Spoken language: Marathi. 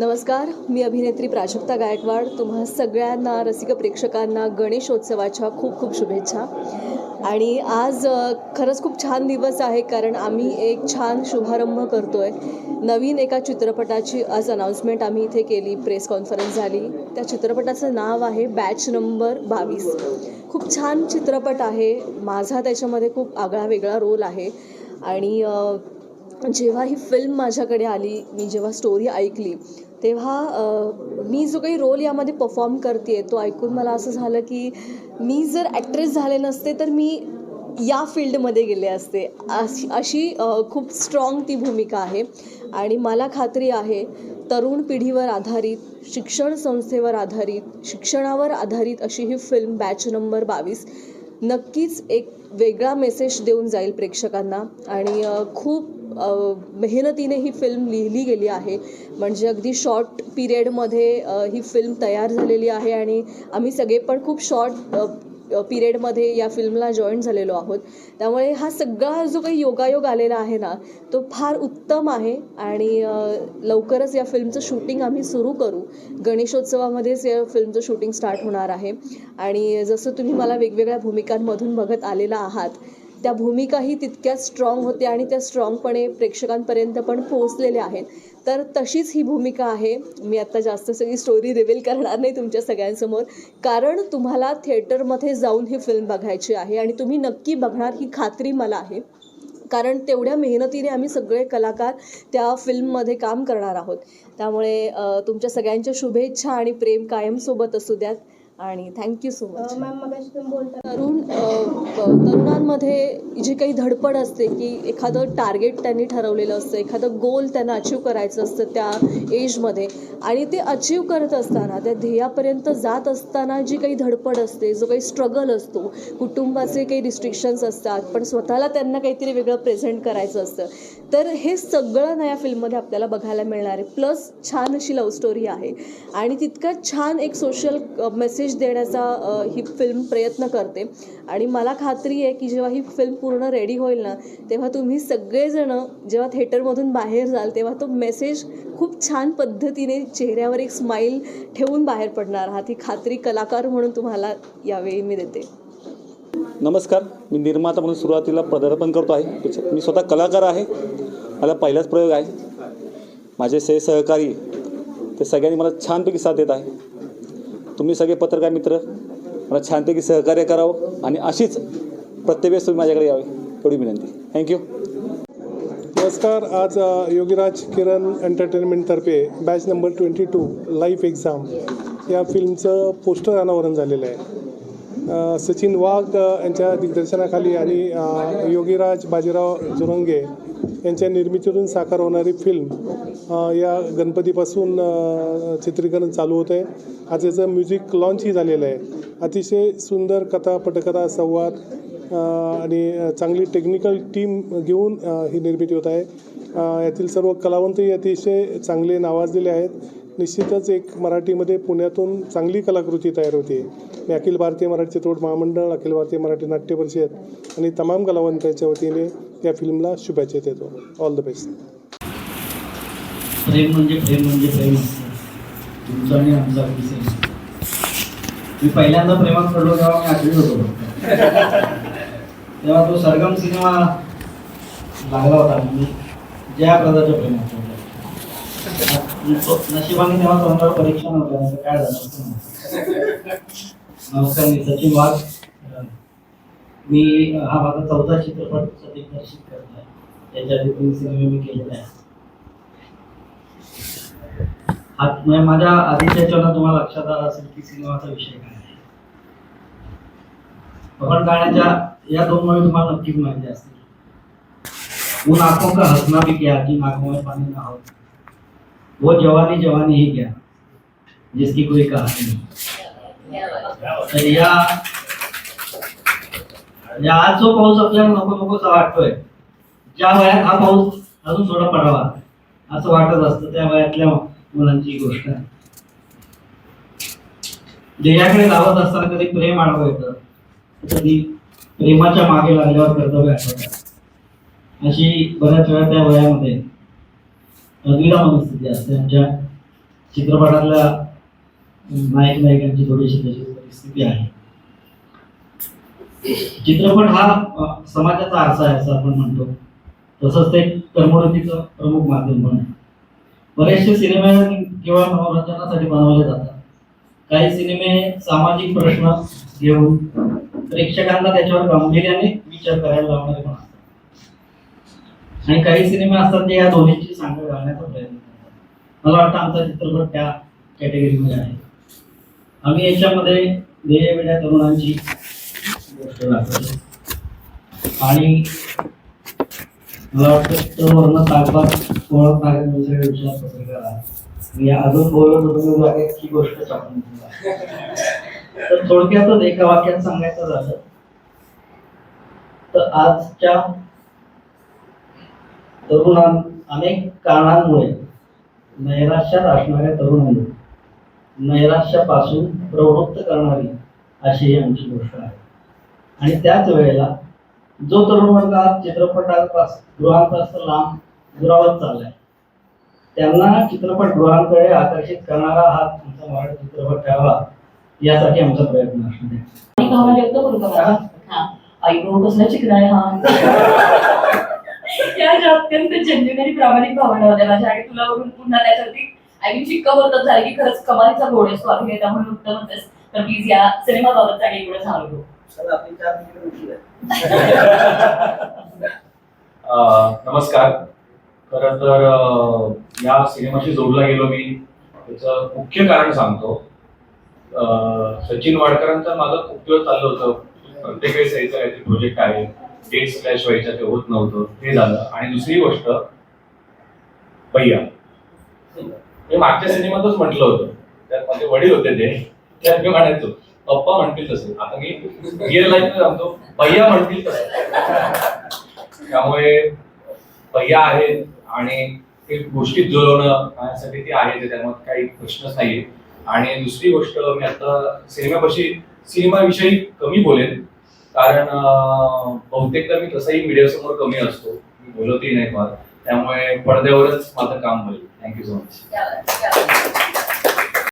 नमस्कार मी अभिनेत्री प्राजक्ता गायकवाड. तुम्हा सगळ्यांना रसिक प्रेक्षकांना गणेशोत्सवाच्या खूप खूप शुभेच्छा. आणि आज खरंच खूप छान दिवस आहे कारण आम्ही एक छान शुभारंभ करतो आहे नवीन एका चित्रपटाची आज अनाऊन्समेंट आम्ही इथे केली प्रेस कॉन्फरन्स झाली. त्या चित्रपटाचं नाव आहे बॅच नंबर बावीस. खूप छान चित्रपट आहे. माझा त्याच्यामध्ये खूप आगळा वेगळा रोल आहे. आणि जेव्हा ही फिल्म माझ्याकडे आली मी जेव्हा स्टोरी ऐकली तेव्हा मी जो काही रोल यामध्ये परफॉर्म करते तो ऐकून मला असं झालं की मी जर ॲक्ट्रेस झाले नसते तर मी या फील्डमध्ये गेले असते. अशी अशी खूप स्ट्रॉंग ती भूमिका आहे. आणि मला खात्री आहे तरुण पिढीवर आधारित शिक्षण संस्थेवर आधारित शिक्षणावर आधारित अशी ही फिल्म बॅच नंबर बावीस नक्कीच एक वेगळा मेसेज देऊन जाईल प्रेक्षकांना. आणि खूप मेहनतीने ही फिल्म लिहिली गेली आहे. म्हणजे अगदी शॉर्ट पिरियडमध्ये ही फिल्म तयार झालेली आहे. आणि आम्ही सगळे पण खूप शॉर्ट पिरियडमध्ये या फिल्मला जॉईन झालेलो आहोत. त्यामुळे हा सगळा जो काही योगायोग आलेला आहे ना तो फार उत्तम आहे. आणि लवकरच या फिल्मचं शूटिंग आम्ही सुरू करू. गणेशोत्सवामध्येच या फिल्मचं शूटिंग स्टार्ट होणार आहे. आणि जसं तुम्ही मला वेगवेगळ्या भूमिकांमधून बघत आलेला आहात त्या भूमिकाही तितक्याच स्ट्रॉंग होत्या आणि त्या स्ट्रॉंगपणे प्रेक्षकांपर्यंत पण पोहोचलेल्या आहेत. तर तशीच ही भूमिका आहे. मी आत्ता जास्त सगळी स्टोरी रिव्हील करणार नाही तुमच्या सगळ्यांसमोर. कारण तुम्हाला थिएटरमध्ये जाऊन ही फिल्म बघायची आहे आणि तुम्ही नक्की बघणार ही खात्री मला आहे. कारण तेवढ्या मेहनतीने आम्ही सगळे कलाकार त्या फिल्ममध्ये काम करणार आहोत. त्यामुळे तुमच्या सगळ्यांच्या शुभेच्छा आणि प्रेम कायमसोबत असू द्यात. आणि थँक्यू सो मच मॅम मगाशी तुम्ही बोलता तरुण तरुणांमध्ये जी काही धडपड असते की एखादं टार्गेट त्यांनी ठरवलेलं असतं एखादं गोल त्यांना अचीव करायचं असतं त्या एजमध्ये आणि ते अचीव करत असताना त्या ध्येयापर्यंत जात असताना जी काही धडपड असते जो काही स्ट्रगल असतो कुटुंबाचे काही रिस्ट्रिक्शन्स असतात पण स्वतःला त्यांना काहीतरी वेगळं प्रेझेंट करायचं असतं तर हे सगळं नया फिल्ममध्ये आपल्याला बघायला मिळणार आहे. प्लस छान अशी लव्ह स्टोरी आहे. आणि तितका छान एक सोशल मेसेज देण्याचा ही फिल्म प्रयत्न करते. आणि मला खात्री आहे की जेव्हा ही फिल्म पूर्ण रेडी होईल ना तेव्हा तुम्ही सगळेजणं जेव्हा थिएटरमधून बाहेर जाल तेव्हा तो मेसेज खूप छान पद्धतीने चेहऱ्यावर एक स्माईल ठेवून बाहेर पडणार. आहात ही खात्री कलाकार म्हणून तुम्हाला यावेळी मी देते. नमस्कार. मी निर्माता म्हणून सुरुवातीला पदार्पण करतो आहे. मी स्वतः कलाकार आहे. मला पहिलाच प्रयोग आहे. माझे से सहकारी ते सगळ्यांनी मला छानपैकी साथ देत आहे. तुम्ही सगळे पत्रकार मित्र मला छानपैकी सहकार्य करावं आणि अशीच प्रत्येक वेळेस तुम्ही माझ्याकडे यावे एवढी विनंती. थँक्यू नमस्कार आज Yogiraj Kiran एंटरटेनमेंटतर्फे batch number twenty two life exam या फिल्मचं पोस्टर अनावरण झालेलं आहे. सचिन वाघ यांच्या दिग्दर्शनाखाली आणि योगीराज बाजीराव जुरंगे यांच्या निर्मितीतून साकार होणारी फिल्म या गणपतीपासून चित्रीकरण चालू होतं आहे. आज याचं म्युझिक लॉन्चही झालेलं आहे. अतिशय सुंदर कथा पटकथा संवाद आणि चांगली टेक्निकल टीम घेऊन ही निर्मिती होत आहे. यातील सर्व कलावंतही अतिशय चांगले नावाजलेले आहेत. निश्चितच एक मराठीमध्ये पुण्यातून चांगली कलाकृती तयार होते मी अखिल भारतीय मराठी चित्रपट महामंडळ अखिल भारतीय मराठी नाट्य परिषद आणि तमाम कलावंतांच्या वतीने या फिल्मला शुभेच्छा देतो. ऑल द बेस्ट प्रेम म्हणजे प्रेम म्हणजे प्रेम. तुमचं आणि आमचा विषय. मी पहिल्यांदा प्रेमात पडलो तेव्हा मी आठवीत होतो. तेव्हा तो सरगम सिनेमा लागला होता. मी ज्या प्रकारच्या प्रेमात नशिबाने तेव्हा तोंडावर परीक्षा नव्हत्या. असं काय झालं? नमस्कार मी सचिन वाघ मी हा माझा चौथा चित्रपट दिग्दर्शित करत आहे. त्याच्या आधी तीन सिनेमे मी केलेले आहेत. म्हणजे माझ्या आधीच्या याच्यावर तुम्हाला लक्षात आलं असेल की सिनेमाचा विषय काय आहे. पवन गाण्याच्या या दोन मुळे तुम्हाला नक्कीच माहिती असतील. उन आंखों का हसना भी क्या जिन आंखों में पानी ना हो. वो जवानी जवानी ही क्या जिसकी कोई कहानी नहीं. तर या आज जो पाऊस आपल्याला नको नकोसा वाटतोय ज्या वयात हा पाऊस अजून थोडा पडावा असं वाटत असतं त्या वयातल्या मुलांची गोष्ट. आहे ध्येयाकडे असताना कधी प्रेम आडवं येतं कधी प्रेमाच्या मागे लागल्यावर कर्तव्य आठवतात अशी बऱ्याच वेळा त्या वयामध्ये अद्विधा मनस्थिती असते. आमच्या चित्रपटातल्या नायक नायकांची थोडीशी तशी परिस्थिती आहे. चित्रपट हा समाजाचा आरसा आहे असं आपण म्हणतो. तसंच ते करमणुकीचं प्रमुख माध्यम पण आहे बरेचसे सिनेमे केवळ मनोरंजनासाठी बनवले जातात. काही सिनेमे सामाजिक प्रश्न घेऊन प्रेक्षकांना त्याच्यावर गांभीर्याने विचार करायला लावणारे पण असतात. आणि काही सिनेमे असतात ते या दोन्हीची सांगड घालण्याचा प्रयत्न करतात. मला वाटतं आमचा चित्रपट त्या कॅटेगरीमध्ये आहे. आम्ही याच्यामध्ये वेगवेगळ्या तरुणांची गोष्ट दाखवतो. आणि मला वाटतं वर्ण ताकबाद ओळख नागरिक दुसऱ्या विषयात पत्रकार आहे. मी अजून बोलत होतो मी की गोष्ट छापून तर थोडक्यातच एका वाक्यात सांगायचं झालं तर आजच्या तरुणां अनेक कारणांमुळे नैराश्यात असणाऱ्या तरुणांना नैराश्यापासून प्रवृत्त करणारी अशी ही आमची गोष्ट आहे. आणि त्याच वेळेला जो तरुण वर्ग आज चित्रपटापास गृहांपासून लांब दुरावत चाललाय. त्यांना चित्रपटगृहांकडे आकर्षित करणारा हा तुमचा मराठी चित्रपट ठेवावा यासाठी आमचा प्रयत्न असणार हा. आई भाऊ कसला चिकना आहे हा. या अत्यंत जेन्युन आणि प्रामाणिक भावना होत्या. माझ्या आणि तुला बघून पुन्हा त्याच्यावरती आय मीन शिक्का होतच झालं की खरंच कमालीचा गोड आहे तू अभिनेता म्हणून उत्तम होतेस तर प्लीज या सिनेमाबाबत काही पुढे सांगू. अ, नमस्कार. खरं तर अ, या सिनेमाशी जोडला गेलो मी. त्याचं मुख्य कारण सांगतो. अ, सचिन वाडकरांचं माझं खूप दिवस चाललं होतं. प्रत्येक वेळेस यायचं काहीतरी प्रोजेक्ट आहे. डेट स्लॅश व्हायच्या ते होत नव्हतं. ते झालं. आणि दुसरी गोष्ट भैया. हे मागच्या सिनेमातच म्हटलं होतं. त्यात माझे वडील होते ते. त्यात मी म्हणायचो पप्पा म्हणतील तसे. आता मी रिअल लाईफ सांगतो भैया म्हणतील तसं. त्यामुळे भैया आहेत आणि ते गोष्टीत जुळवणं माझ्यासाठी ते आहे त्यामुळे काही प्रश्नच नाहीये. आणि दुसरी गोष्ट मी आता सिनेमापाशी सिनेमाविषयी कमी बोलेन कारण बहुतेकदा मी तसाही मीडियासमोर कमी असतो. मी बोलतही नाही फार. त्यामुळे पडद्यावरच माझं काम होईल. Thank you so much